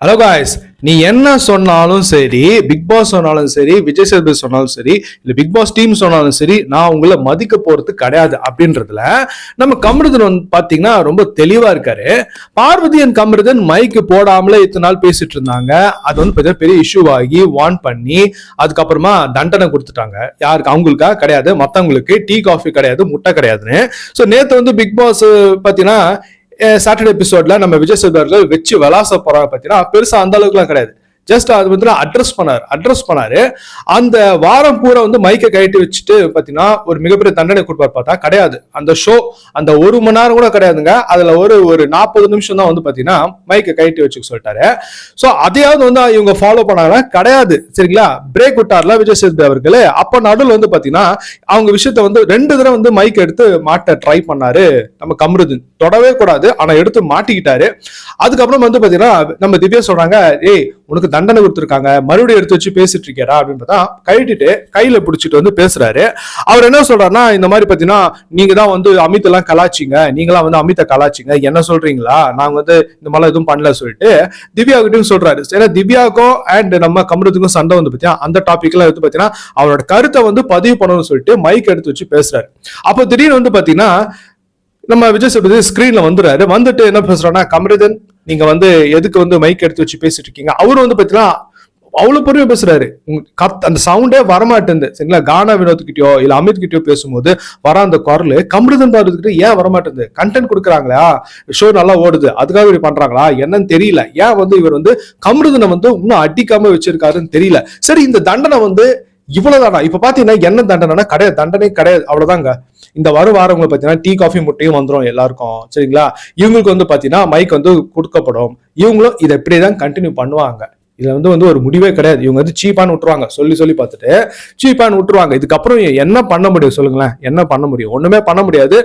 Hello guys நீ என்ன சொன்னாலும் சரி பிக் பாஸ் சொன்னாலும் சரி விஜய் சேதுபதி சொன்னாலும் சரி இல்ல பிக் பாஸ் டீம் சொன்னாலும் சரி நான் உங்களை மதிக்க போறது கிடையாது அப்படின்றதுல நம்ம கமருதன் வந்து பாத்தீங்கன்னா ரொம்ப தெளிவா இருக்காரு. பார்வதி என் கமருதன் மைக்கு போடாமலே இத்தனை நாள் பேசிட்டு இருந்தாங்க. அது வந்து பெரிய பெரிய இஷ்யூ ஆகி வார்ன் பண்ணி அதுக்கப்புறமா தண்டனை கொடுத்துட்டாங்க. யாருக்கு? அவங்களுக்கா? கிடையாது. மத்தவங்களுக்கு. டீ காஃபி கிடையாது. முட்டை கிடையாதுன்னு. ஸோ நேத்து வந்து பிக் பாஸ் பாத்தீங்கன்னா சாட்டர்டே எபிசோட்ல நம்ம விஜய் சேதுபதி வச்சு விளாச போறாங்க பார்த்தீங்கன்னா பெருசா அந்த அளவுக்குலாம் கிடையாது. ஜஸ்ட் அது வந்து அட்ரஸ் பண்ணார். அட்ரஸ் பண்ணாரு. அந்த வாரம் பூரா வந்து மைக்கை கழட்டி வச்சுட்டு பார்த்தீங்கன்னா ஒரு மிகப்பெரிய தண்டனை கொடுப்பாரு பார்த்தா கிடையாது. அந்த ஷோ அந்த ஒரு மணி நேரம் கூட கிடையாதுங்க. அதில் ஒரு ஒரு நாற்பது நிமிஷம் தான் வந்து பார்த்தீங்கன்னா மைக்கை கழட்டி வச்சுக்க சொல்லிட்டாரு. ஸோ அதையாவது வந்து இவங்க ஃபாலோ பண்ணாங்கன்னா கிடையாது. சரிங்களா? பிரேக் விட்டார்ல விஜய் சேதுபதி அவர்கள். அப்போ நடுவில் வந்து பாத்தீங்கன்னா அவங்க விஷயத்த வந்து ரெண்டு தடவை வந்து மைக் எடுத்து மாட்ட ட்ரை பண்ணாரு நம்ம கம்ருதன். தொடவே கூடாது. ஆனால் எடுத்து மாட்டிக்கிட்டாரு. அதுக்கப்புறம் வந்து பார்த்தீங்கன்னா நம்ம திவ்யா சொல்றாங்க ஏய் உனக்கு தண்டனை கொடுத்துருக்காங்க. மறுபடியும் எடுத்து வச்சு பேசிட்டு இருக்கியாரா அப்படின்னு பார்த்தா கழட்டிட்டு கையில பிடிச்சிட்டு வந்து பேசுறாரு. அவர் என்ன சொல்றாருன்னா இந்த மாதிரி பாத்தீங்கன்னா நீங்க தான் வந்து அமித் எல்லாம் கலாச்சிங்க. நீங்களாம் வந்து அமித்தை கலாச்சிங்க. என்ன சொல்றீங்களா? நாங்க வந்து இந்த மாதிரிலாம் எதுவும் பண்ணல சொல்லிட்டு திவ்யா கிட்டையும் சொல்றாரு. ஏன்னா திவ்யாக்கும் அண்ட் நம்ம கமருத்துக்கும் சண்டை வந்து பாத்தீங்கன்னா அந்த டாபிக்ல வந்து பாத்தீங்கன்னா அவரோட கருத்தை வந்து பதிவு பண்ணணும்னு சொல்லிட்டு மைக் எடுத்து வச்சு பேசுறாரு. அப்போ திடீர்னு வந்து பாத்தீங்கன்னா நம்ம விஜய் சேதுபதி ஸ்கிரீன்ல வந்துடுறாரு. வந்துட்டு என்ன பேசுறோம்னா கமரிதன் நீங்க வந்து எதுக்கு வந்து மைக் எடுத்து வச்சு பேசிட்டு இருக்கீங்க? அவரு வந்து பாத்தீங்கன்னா அவ்வளவு பொறுமையா பேசுறாரு. கத் அந்த சவுண்டே வரமாட்டேங்குது. சரிங்களா? கானா வினோத் கிட்டயோ இல்ல அமித் கிட்டயோ பேசும்போது வர அந்த குரல் கமருதன் பாரதிக்கிட்ட ஏன் வரமாட்டேங்குது? கண்டென்ட் கொடுக்குறாங்களா? ஷோ நல்லா ஓடுது. அதுக்காக இப்படி பண்றாங்களா? என்னன்னு தெரியல. ஏன் வந்து இவர் வந்து கமருதனை வந்து இன்னும் அடிக்காம வச்சிருக்காருன்னு தெரியல. சரி இந்த தண்டனை வந்து இவ்வளவுதானா? இப்ப பாத்தீங்கன்னா என்ன தண்டனைனா கிடையாது. தண்டனை கிடையாது. அவ்வளவுதாங்க. இந்த வரும் வாரவங்களை பாத்தீங்கன்னா டீ காஃபி முட்டையும் வந்துடும் எல்லாருக்கும். சரிங்களா? இவங்களுக்கு வந்து பாத்தீங்கன்னா மைக் வந்து கொடுக்கப்படும். இவங்களும் இதை இப்படிதான் கண்டினியூ பண்ணுவாங்க. இதுல வந்து வந்து ஒரு முடிவே கிடையாது. இவங்க வந்து சீப்பான்னு விட்டுருவாங்க. சொல்லி சொல்லி பார்த்துட்டு சீப்பான்னு விட்டுருவாங்க. இதுக்கப்புறம் என்ன பண்ண முடியும் சொல்லுங்களேன். என்ன பண்ண முடியும்? ஒண்ணுமே பண்ண முடியாது.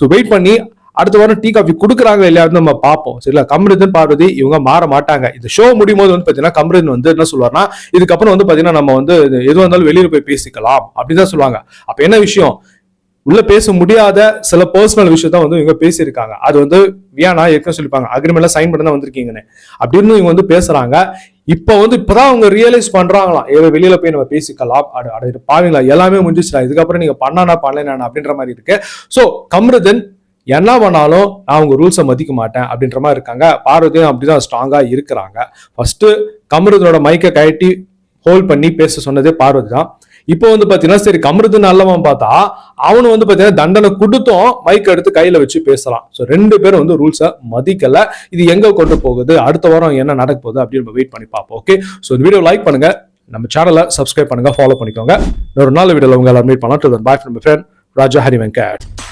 ஸோ வெயிட் பண்ணி அடுத்த வாரம் டீ காஃபி கொடுக்குறாங்க இல்லையான்னு நம்ம பார்ப்போம். சரிங்களா? கம்ரிதன் பார்வதி இவங்க மாற மாட்டாங்க. இந்த ஷோ முடியும் போது வந்து பார்த்தீங்கன்னா கம்ரிதன் வந்து என்ன சொல்லுவார்னா இதுக்கப்புறம் வந்து பார்த்தீங்கன்னா நம்ம வந்து எது வந்தாலும் வெளியில் போய் பேசிக்கலாம் அப்படின்னு தான் சொல்லுவாங்க. அப்போ என்ன விஷயம்? உள்ள பேச முடியாத சில பர்சனல் விஷயத்த வந்து இவங்க பேசியிருக்காங்க. அது வந்து வியானா ஏற்கனவே சொல்லிப்பாங்க அக்ரிமெண்ட்ல சைன் பண்ண தான் வந்திருக்கீங்கன்னு. அப்படின்னு இவங்க வந்து பேசுறாங்க. இப்போ வந்து இப்பதான் அவங்க ரியலைஸ் பண்றாங்களாம். ஏதோ வெளியில போய் நம்ம பேசிக்கலாம். அட அட பாவீங்களா? எல்லாமே முடிஞ்சிச்சுடா இதுக்கப்புறம் நீங்க பண்ணானா பண்ணலாம் அப்படின்ற மாதிரி இருக்கு. ஸோ கம்ருதன் என்ன பண்ணாலும் நான் அவங்க ரூல்ஸை மதிக்க மாட்டேன் அப்படின்ற மாதிரி இருக்காங்க. பார்வதியும் அப்படிதான் ஸ்ட்ராங்காக இருக்கிறாங்க. ஃபஸ்ட்டு கமருதனோட மைக்கை கழட்டி ஹோல்ட் பண்ணி பேச சொன்னதே பார்வதி தான். இப்போ வந்து பார்த்தீங்கன்னா சரி கமருது நல்லவன் பார்த்தா அவனு வந்து பார்த்தீங்கன்னா தண்டனை கொடுத்தும் மைக் எடுத்து கையில் வச்சு பேசலாம். ஸோ ரெண்டு பேரும் வந்து ரூல்ஸை மதிக்கலை. இது எங்கே கொண்டு போகுது? அடுத்த வாரம் என்ன நடக்க போகுது? அப்படின்னு நம்ம வெயிட் பண்ணி பார்ப்போம் ஓகே ஸோ இந்த வீடியோ லைக் பண்ணுங்க. நம்ம சேனலை சப்ஸ்கிரைப் பண்ணுங்க ஃபாலோ பண்ணிக்கோங்க. இன்னொரு நாள் வீடியோவில் உங்க எல்லாரும் மீட் பண்ணலாம். Bye friend Raja Hari Venkat